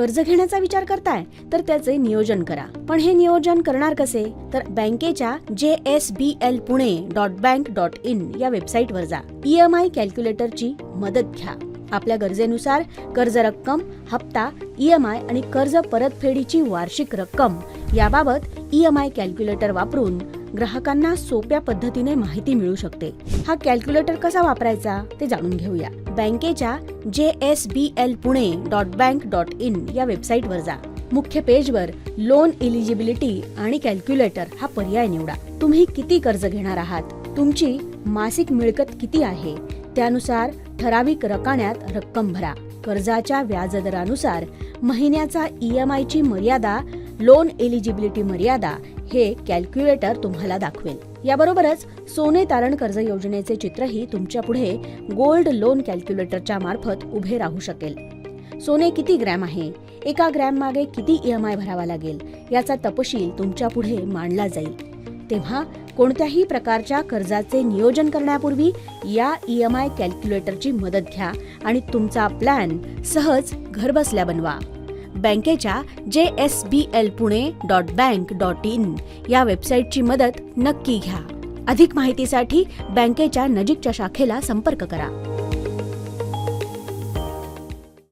कर्ज घेण्याचा विचार करताय तर त्याचे नियोजन करा. पण हे नियोजन करणार कसे? तर बँकेच्या J S B L Pune dot bank dot in या वेबसाईटवर जा. ई एम आय कॅल्क्युलेटरची मदत घ्या. आपल्या गरजेनुसार कर्ज रक्कम हप्ता ई एम आय आणि कर्ज परतफेडीची वार्षिक रक्कम याबाबत ई एम आय कॅल्क्युलेटर वापरून ग्राहकांना सोप्या पद्धतीने माहिती मिळू शकते. हा कॅल्क्युलेटर कसा वापरायचा ते जाणून घेऊया. बँकेच्या J S B L Pune dot bank dot in या वेबसाईटवर जा. मुख्य पेजवर लोन एलिजिबिलिटी आणि कॅल्क्युलेटर हा पर्याय निवडा. तुम्ही किती कर्ज घेणार आहात? तुमची मासिक मिळकत किती आहे? त्यानुसार ठराविक रकान्यात रक्कम भरा. कर्जाच्या व्याजदरानुसार महिन्याचा ई एम आयची मर्यादा लोन एलिजिबिलिटी मर्यादा हे कॅल्क्युलेटर तुम्हाला दाखवेल. याबरोबरच सोने तारण कर्ज योजनेचे चित्रही तुमच्यापुढे गोल्ड लोन कॅल्क्युलेटरच्या मार्फत उभे राहू शकेल. सोने किती ग्रॅम आहे? एका ग्रॅम मागे किती ई एम आय भरावा लागेल? याचा तपशील तुमच्यापुढे मांडला जाईल. तेव्हा कोणत्याही प्रकारच्या कर्जाचे नियोजन करण्यापूर्वी या ई एम आय कॅल्क्युलेटरची मदत घ्या आणि तुमचा प्लॅन सहज घरबसल्या बनवा. बँकेच्या J S B L Pune dot bank dot in या वेबसाईटची मदत नक्की घ्या. अधिक माहितीसाठी बँकेच्या नजीकच्या शाखेला संपर्क करा.